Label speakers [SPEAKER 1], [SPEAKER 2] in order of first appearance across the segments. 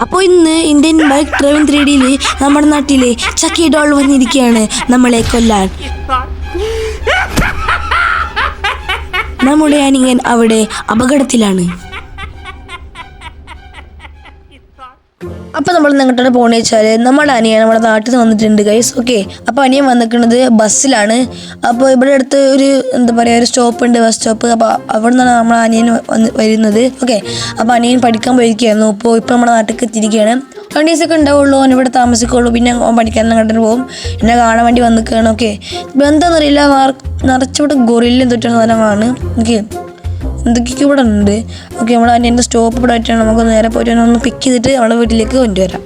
[SPEAKER 1] അപ്പോൾ ഇന്ന് Indian bike driving three ഡിയിൽ നമ്മുടെ നാട്ടിലെ ചക്കി ഡോൾ വന്നിരിക്കുകയാണ്. നമ്മളെ കൊല്ലാൻ. നമ്മുടെ അനിയൻ അവിടെ അപകടത്തിലാണ്. അപ്പോൾ നമ്മൾ നിങ്ങോട്ട് പോകണമെന്ന് വെച്ചാൽ നമ്മുടെ അനിയൻ നമ്മുടെ നാട്ടിൽ നിന്ന് വന്നിട്ടുണ്ട് ഗൈസ് ഓക്കെ അപ്പോൾ അനിയൻ വന്നിരിക്കുന്നത് ബസ്സിലാണ്. അപ്പോൾ ഇവിടെ അടുത്ത് ഒരു എന്താ പറയുക ഒരു സ്റ്റോപ്പ് ഉണ്ട് ബസ് സ്റ്റോപ്പ് അപ്പോൾ അവിടെ നിന്നാണ് നമ്മുടെ അനിയൻ വന്ന് വരുന്നത്. ഓക്കെ അപ്പോൾ അനിയൻ പഠിക്കാൻ പോയിരിക്കുകയായിരുന്നു. ഇപ്പോൾ ഇപ്പോൾ നമ്മുടെ നാട്ടിൽ എത്തിയിരിക്കുകയാണ്. രണ്ട് ഒക്കെ ഉണ്ടാവുള്ളൂ അവൻ ഇവിടെ താമസിക്കുള്ളൂ. പിന്നെ അവൻ പഠിക്കാൻ അങ്ങോട്ട് പോകും. എന്നെ കാണാൻ വേണ്ടി വന്നിക്കുകയാണ് ഓക്കെ ഇപ്പം എന്താണെന്നറിയില്ല നിറച്ചിവിടെ ഗൊറില്ല എന്തൊക്കെയാണ് സാധനങ്ങളാണ് ഓക്കെ എന്തൊക്കെയൊക്കെ ഇവിടെ ഉണ്ട്. ഓക്കെ നമ്മൾ അതിന്റെ സ്റ്റോപ്പ് ഇവിടെ ആയിട്ടാണ് നമുക്ക് നേരെ പോയിട്ട് ഒന്ന് പിക്ക് ചെയ്തിട്ട് നമ്മളെ വീട്ടിലേക്ക് കൊണ്ടുവരാം.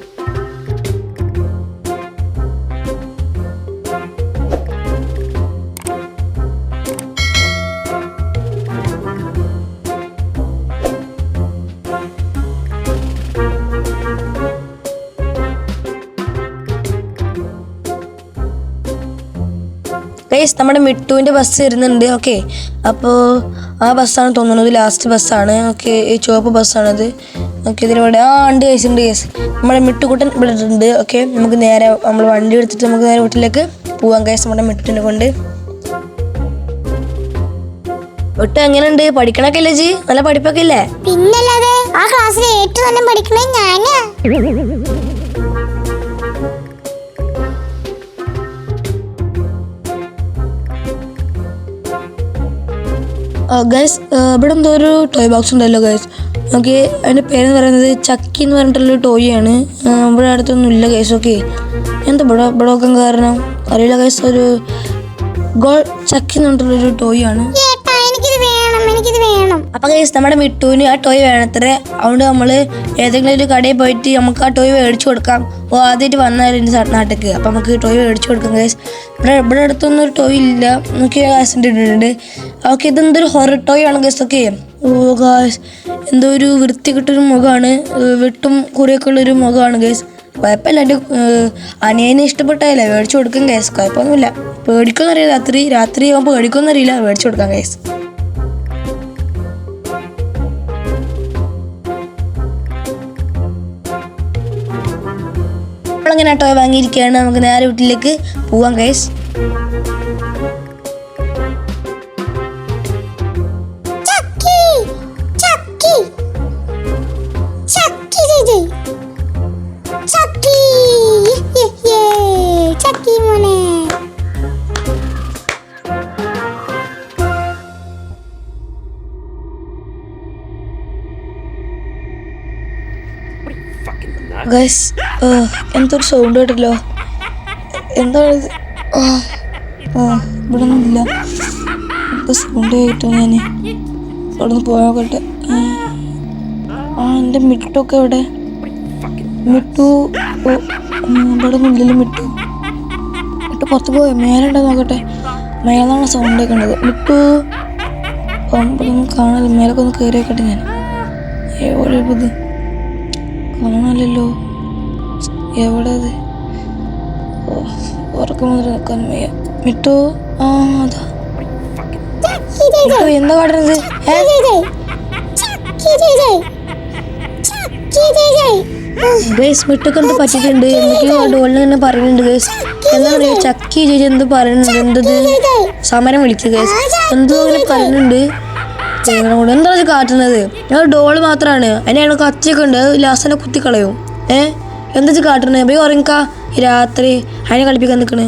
[SPEAKER 1] ഗൈസ് നമ്മുടെ മിട്ടുവിന്റെ ബസ് വരുന്നുണ്ട് ഓക്കെ അപ്പോൾ ആ ബസ്സാണ് തോന്നുന്നത് ലാസ്റ്റ് ബസ്സാണ് ഓക്കെ ഈ ചുവപ്പ് ബസ്സാണത് ഓക്കെ ഇതിലൂടെ ആ ഉണ്ട് ഗൈസ് ഉണ്ട് ഗൈസ് നമ്മുടെ മിട്ടുകൂട്ടൻ ഇവിടെ ഉണ്ട് ഓക്കെ നമുക്ക് നേരെ നമ്മൾ വണ്ടി എടുത്തിട്ട് നമുക്ക് നേരെ വീട്ടിലേക്ക് പോവാം ഗൈസ് നമ്മുടെ മിട്ടുവിനെ കൊണ്ട്. ഒട്ടും എങ്ങനെയുണ്ട്? പഠിക്കണൊക്കെ അല്ലേ ജി? നല്ല പഠിപ്പൊക്കെ ഇല്ലേ?
[SPEAKER 2] പിന്നല്ലാതെ ആ ക്ലാസ്സിൽ ഏറ്റവും തന്നെ പഠിക്കണേ ഞാനാ.
[SPEAKER 1] ഗൈസ് ഇവിടെ എന്തോ ഒരു ടോയ് ബോക്സ് ഉണ്ടല്ലോ ഗൈസ് ഓക്കെ അതിന്റെ പേരെന്ന് പറയുന്നത് ചക്കി എന്ന് പറഞ്ഞിട്ടുള്ളൊരു ടോയ് ആണ്. ഇവിടെ അടുത്തൊന്നും ഇല്ല ഗൈസ് ഓക്കെ. എന്താ ഇവിടെ ഇവിടെ നോക്കാൻ കാരണം? അറിയില്ല ഗൈസ് ഒരു ഗോൾ ചക്കി എന്ന് പറഞ്ഞിട്ടുള്ളൊരു ടോയ് ആണ്. അപ്പം ഗൈസ് നമ്മുടെ മിട്ടുവിന് ആ ടോയ് വേണത്രേ. അതുകൊണ്ട് നമ്മൾ ഏതെങ്കിലും ഒരു കടയിൽ പോയിട്ട് നമുക്ക് ആ ടോയ് മേടിച്ചു കൊടുക്കാം. ഓ ആദ്യമായിട്ട് വന്നാലും നാട്ടിലേക്ക്. അപ്പം നമുക്ക് ടോയ് മേടിച്ചു കൊടുക്കാം ഗൈസ് ഇവിടെ ഇവിടെ അടുത്തൊന്നും ഒരു ടോയ് ഇല്ല. നമുക്ക് ഗാസിന്റെ ഇട്ടിട്ടുണ്ട് ഓക്കെ ഇതെന്തൊരു ഹൊറർ ടോയ് ആണ് ഗസ് ഓക്കെ ഓ എന്തോ ഒരു വൃത്തി കിട്ടൊരു മുഖമാണ്. വെട്ടും കുറേയൊക്കെ ഉള്ളൊരു മുഖമാണ് ഗസ് കുഴപ്പമില്ല എന്റെ അനിയനെ ഇഷ്ടപ്പെട്ടായില്ല? മേടിച്ചു കൊടുക്കും ഗസ് കുഴപ്പമൊന്നുമില്ല. പേടിക്കൊന്നറിയില്ല രാത്രി രാത്രി ആകുമ്പോൾ പേടിക്കൊന്നറിയില്ല മേടിച്ചു കൊടുക്കാം ഗസ് അങ്ങനെ ടോയ് വാങ്ങിയിരിക്കുകയാണ്? നമുക്ക് നേരെ വീട്ടിലേക്ക് പോവാം ഗൈസ് ഗൈസ് എന്തൊരു സൗണ്ട് കേട്ടല്ലോ എന്താണ് ഇവിടെ ഒന്നുമില്ല സൗണ്ട് കേട്ടു ഞാൻ അവിടെ നിന്ന് പോയോക്കട്ടെ ആ, എന്റെ മിട്ടൊക്കെ എവിടെ? മിട്ടു ഇവിടെ ഒന്നും മിട്ടു. മിട്ടു പുറത്ത് പോയോ? മേലുണ്ടോ നോക്കട്ടെ. മേലാണ് സൗണ്ട് കേൾക്കേണ്ടത് മിട്ടു ഇവിടെ ഒന്നും കാണാനില്ല. മേലൊക്കെ ഒന്ന് കയറി വെക്കട്ടെ ഞാൻ എവിടെ ഇത്? കാണാനല്ലോ എവിടെ അത്? ഉറക്കം മുതൽ നിൽക്കാൻ വയ്യ. മിട്ടു? ആ അതാ. എന്താ പാടുന്നത് ണ്ട് പറ്റിട്ടുണ്ട് പറ്റിയിട്ടുണ്ട്? എന്തൊക്കെയോ ഡോളിന് തന്നെ പറയുന്നുണ്ട് ഗൈസ് എന്താ പറയുക ചക്കി ചേച്ചി എന്ത് പറയുന്നുണ്ട് എന്തത് സമരം വിളിച്ചു ഗൈസ് എന്തോ അങ്ങനെ പറയുന്നുണ്ട്. ചെയ്യുന്നതും കൂടെ എന്താ കാട്ടുന്നത്? ഞാൻ ഡോൾ മാത്രമാണ് അതിനാണ് കത്തിയൊക്കെ ഉണ്ട്. ലാസ്റ്റ് കുത്തിക്കളയും. ഏ? എന്താ കാട്ടുന്നത്? പോയി ഉറങ്ങിക്കാ. രാത്രി അതിനെ കളിപ്പിക്കാൻ നിൽക്കണേ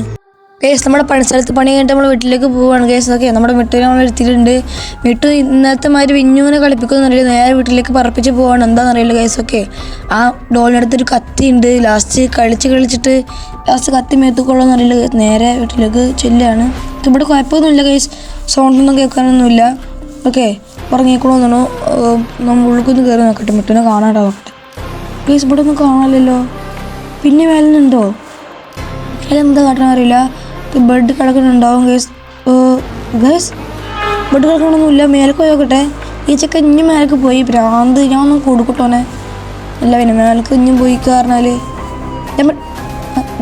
[SPEAKER 1] കേസ് നമ്മുടെ പണിസ്ഥലത്ത് പണി കഴിഞ്ഞിട്ട് നമ്മൾ വീട്ടിലേക്ക് പോവുകയാണ് കേസ് ഓക്കെ നമ്മുടെ മിട്ടുവിനെ നമ്മൾ എടുത്തിട്ടുണ്ട്. മിട്ടു ഇന്നത്തെ മാതിരി വിഞ്ഞുവിനെ കളിപ്പിക്കുമെന്നറിയില്ല നേരെ വീട്ടിലേക്ക് പറപ്പിച്ച് പോവാണ്. എന്താണെന്നറിയില്ല കേസ് ഓക്കെ ആ ഡോളിനടുത്ത് ഒരു കത്തി ഉണ്ട് ലാസ്റ്റ് കളിച്ച് കളിച്ചിട്ട് ലാസ്റ്റ് കത്തി മേത്തുക്കൊള്ളുമെന്ന് അറിയില്ല നേരെ വീട്ടിലേക്ക് ചെല്ലുകയാണ് ഇവിടെ കുഴപ്പമൊന്നുമില്ല കേസ് സൗണ്ടൊന്നും കേൾക്കാനൊന്നുമില്ല. ഓക്കെ ഉറങ്ങിക്കോളൂന്നാണോ നമ്മൾ ഉള്ളിക്കൊന്ന് കയറി നോക്കട്ടെ മറ്റൊന്ന് കാണാട്ടോ നോക്കട്ടെ പ്ലീസ് ഇവിടെ ഒന്നും കാണാനില്ലല്ലോ. പിന്നെ മേലുന്നുണ്ടോ എന്താ കാട്ടണം അറിയില്ല. ബെഡ് കിടക്കുന്നുണ്ടാവും ഗേസ് ഗേസ് ബെഡ് കിടക്കണമൊന്നുമില്ല മേലേക്ക് പോയി നോക്കട്ടെ. ഈ ചെക്ക ഇനി മേലേക്ക് പോയി ഭ്രാന്ത്. ഞാൻ ഒന്ന് കൊടുക്കട്ടോനെ അല്ല പിന്നെ മേലക്ക് ഇനി പോയി കാരണാൽ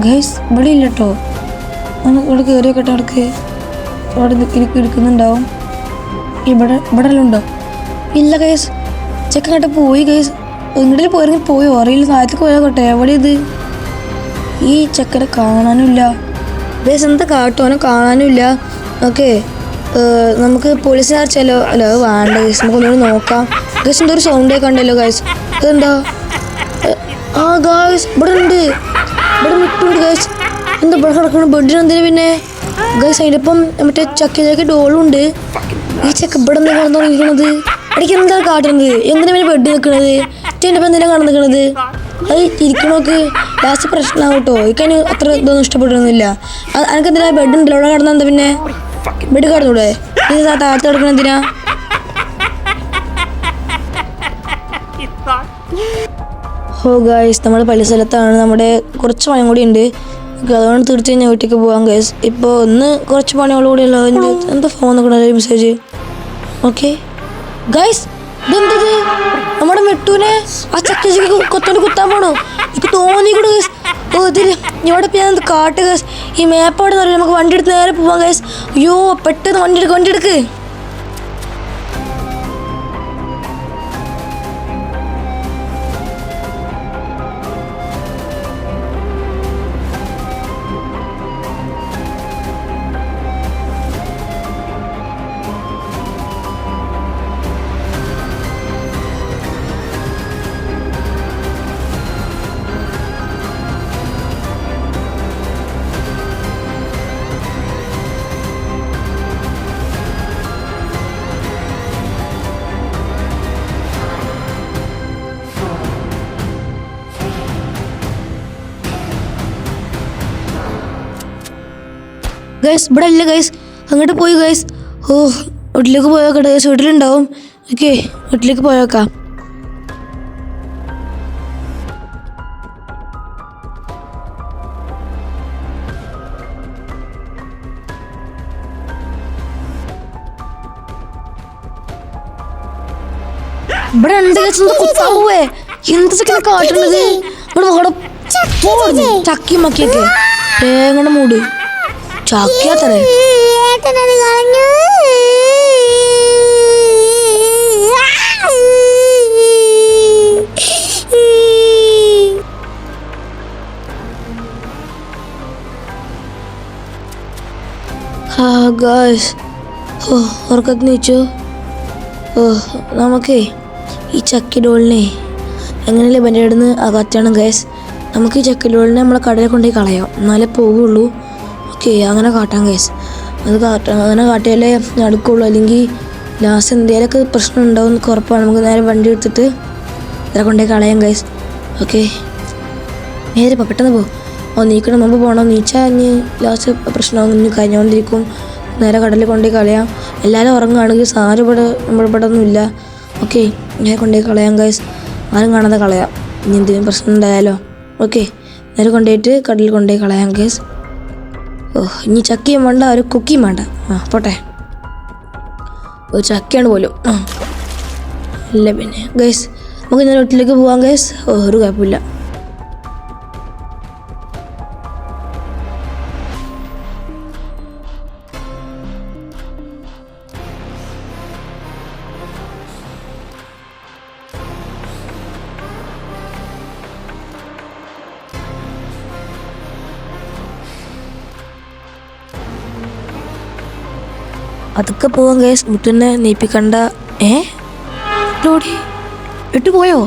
[SPEAKER 1] ഗേസ് ഇവിടെ ഇല്ലട്ടോ. ഒന്ന് ഇവിടെ കയറി നോക്കട്ടെ അവിടെ ഇരിക്കുന്നുണ്ടാവും ഇവിടെ ഇവിടെ ഉണ്ടോ ഇല്ല കേസ് ചെക്കൻ കേട്ട പോയി ഗേസ് എങ്ങോട്ടേ പോയി പോയോ? അറിയില്ല താഴത്തേക്ക് കേട്ടോ എവിടെ ഇത് ഈ ചക്കര കാണാനുമില്ല. ബേസ് എന്താ കാട്ടുവാനോ കാണാനുമില്ല. ഓക്കെ നമുക്ക് പോലീസിനെ അറിയിച്ചാലോ അല്ല അത് വേണ്ട ഗൈസ് നമുക്ക് ഒന്നുകൂടി നോക്കാം. ഗൈസ് എന്തോ ഒരു സൗണ്ട് കണ്ടല്ലോ ഗൈസ് അതെന്താ ആ ഗായ്സ് ഇവിടെ ഉണ്ട് ഇവിടെ നിൽക്കുന്നുണ്ട് ഗൈസ് എന്താ ഇവിടെ കിടക്കണം? ബെഡിന് എന്തിനു പിന്നെ? ഗൈസ് അതിന്റെ ഒപ്പം മറ്റേ ചക്കിലേക്ക് ഡോളുണ്ട് ഈ ഇവിടെ നിന്ന് കിടന്നുറങ്ങിക്കണത് ഇടയ്ക്ക് എന്താ കാട്ടുന്നത് ബെഡ് നിൽക്കണത് ഇപ്പം എന്തിനാ കാണാൻ നിൽക്കണത് അത് ഇരിക്കണോക്ക്? ലാസ്റ്റ് പ്രശ്നമാവും കേട്ടോ. അത്ര ഇതൊന്നും ഇഷ്ടപ്പെട്ടിരുന്നില്ല എനിക്ക് എന്തിനാ ബെഡ് ഉണ്ടല്ലോ? അവിടെ എന്താ പിന്നെ? ബെഡ് കിടന്നൂടെ? താഴത്ത് കിടക്കണ എന്തിനാ? ഹോ ഗായ്സ് നമ്മൾ പള്ളി സ്ഥലത്താണ് നമ്മുടെ കുറച്ച് പണി കൂടി ഉണ്ട്. അതുകൊണ്ട് തീർച്ചയായും ഞാൻ വീട്ടിലേക്ക് പോകാം ഗൈസ് ഇപ്പോൾ ഒന്ന് കുറച്ച് പണിയോട് കൂടി ഉള്ളത് എന്താ ഫോൺ നോക്കണ മെസ്സേജ് ഓക്കെ. ഗൈസ് ഇതെന്തത്? നമ്മുടെ മെട്ടൂനെ ആ ചക്കച്ചിക്ക് കൊത്തോണ്ട് കുത്താൻ പോണോ? എനിക്ക് തോന്നിക്കൂടെ ഗൈസ് ഓ ഇതിൽ ഇവിടെ ഞാൻ കാട്ട് ഗൈസ് ഈ മാപ്പ് നമുക്ക് വണ്ടി എടുത്ത് നേരെ പോവാം ഗൈസ് അയ്യോ പെട്ടെന്ന് വണ്ടി എടുക്ക് വണ്ടി എടുക്ക്. ഗൈസ് ഇവിടെ അല്ല ഗൈസ് അങ്ങോട്ട് പോയി ഗൈസ് ഓ വീട്ടിലേക്ക് പോയോക്കട്ടെ ഗൈസ് വീട്ടിലുണ്ടാവും. ഓക്കെ വീട്ടിലേക്ക് പോയോക്കാം. ഇവിടെ കുത്താൻ പോവേ എന്ത് ചക്കനെ കാട്ടുന്നത്? ഇവിടെ ചക്കി മക്കിയൊക്കെ. തേങ്ങയുടെ മൂട്. നമുക്കേ ഈ ചക്കി ഡോളിനെ എങ്ങനെയല്ലേ എന്റെ അകത്താണ് ഗൈസ് നമുക്ക് ഈ ചക്കി ഡോളിനെ നമ്മളെ കടയിൽ കൊണ്ടുപോയി കളയാം. എന്നാലേ പോവുള്ളൂ. ഓക്കെ അങ്ങനെ കാട്ടാം കേസ് അത് കാട്ടാം. അങ്ങനെ കാട്ടിയാലേ നടക്കുള്ളൂ. അല്ലെങ്കിൽ ലാസ്റ്റ് എന്തെങ്കിലുമൊക്കെ പ്രശ്നം ഉണ്ടാവും ഉറപ്പാണ്. നമുക്ക് നേരെ വണ്ടി എടുത്തിട്ട് ഇതിനെ കൊണ്ടേ കളയാം ഗൈസ് ഓക്കെ നേരെ പെട്ടെന്ന് പോ. ഓ നീക്കണം മുമ്പ് പോകണം നീച്ചാൽ ഇനി ലാസ്റ്റ് പ്രശ്നമാകും ഇനി കഴിഞ്ഞുകൊണ്ടിരിക്കും നേരെ കടലിൽ കൊണ്ടേ കളയാം. എല്ലാവരും ഉറങ്ങുകയാണെങ്കിൽ സാരും ഇവിടെ നമ്മുടെ ഇവിടെ ഒന്നും ഇല്ല. ഓക്കെ നേരെ കൊണ്ടേ കളയാം ഗൈസ് ആരും കാണാതെ കളയാം. ഇനി എന്തെങ്കിലും പ്രശ്നം ഉണ്ടായാലോ? ഓക്കെ നേരെ കൊണ്ടുപോയിട്ട് കടലിൽ കൊണ്ടുപോയി കളയാം ഗൈസ് ഓ ഇനി ചക്കയും വേണ്ട ഒരു കുക്കിയും വേണ്ട. ആ പോട്ടെ. ഒരു ചക്കയാണ് പോലും. ആ. ഇല്ല പിന്നെ. ഗൈസ് നമുക്ക് ഇന്നലെ വീട്ടിലേക്ക് പോവാം ഗൈസ്. ഒരു കുഴപ്പമില്ല. അതൊക്കെ പോവാൻ ഗൈസ് മുട്ടിനെ നീപ്പിക്കണ്ട. ഏ? ലോടി എട്ടു പോയോ?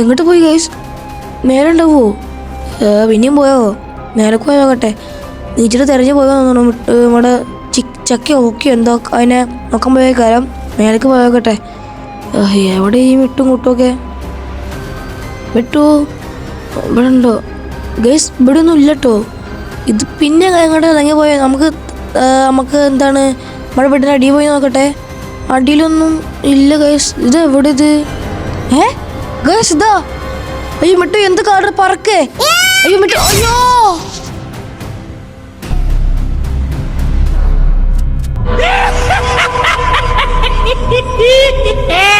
[SPEAKER 1] എങ്ങോട്ട് പോയി ഗൈസ് മേലുണ്ടാവോ? പിന്നെയും പോയോ? മേലെ നോക്കട്ടെ നീച്ചിട്ട് തെരഞ്ഞു പോയോ നമ്മുടെ ചിക്ക് ഒക്കെയോ എന്തോ അതിനെ നോക്കാൻ പോയ കാലം മേലേക്ക് പോയോക്കട്ടെ എവിടെ ഈ വിട്ടും കൂട്ടുമൊക്കെ വിട്ടു? ഇവിടെ ഉണ്ടോ ഗൈസ് ഇവിടെ ഒന്നും ഇല്ലട്ടോ. ഇത് പിന്നെ അങ്ങോട്ട് ഇറങ്ങി പോയാൽ നമുക്ക് നമുക്ക് എന്താണ്? നമ്മുടെ വീട്ടിന്റെ അടിയിൽ പോയി നോക്കട്ടെ. അടിയിലൊന്നും ഇല്ല ഗൈസ് ഇത് എവിടെ ഇത്? ഏ? ഗൈസ് ഇതാ. അയ്യോ മിട്ടു എന്ത് കാട് പറക്കേ? അയ്യോ മിട്ടു അയ്യോ. Yeah!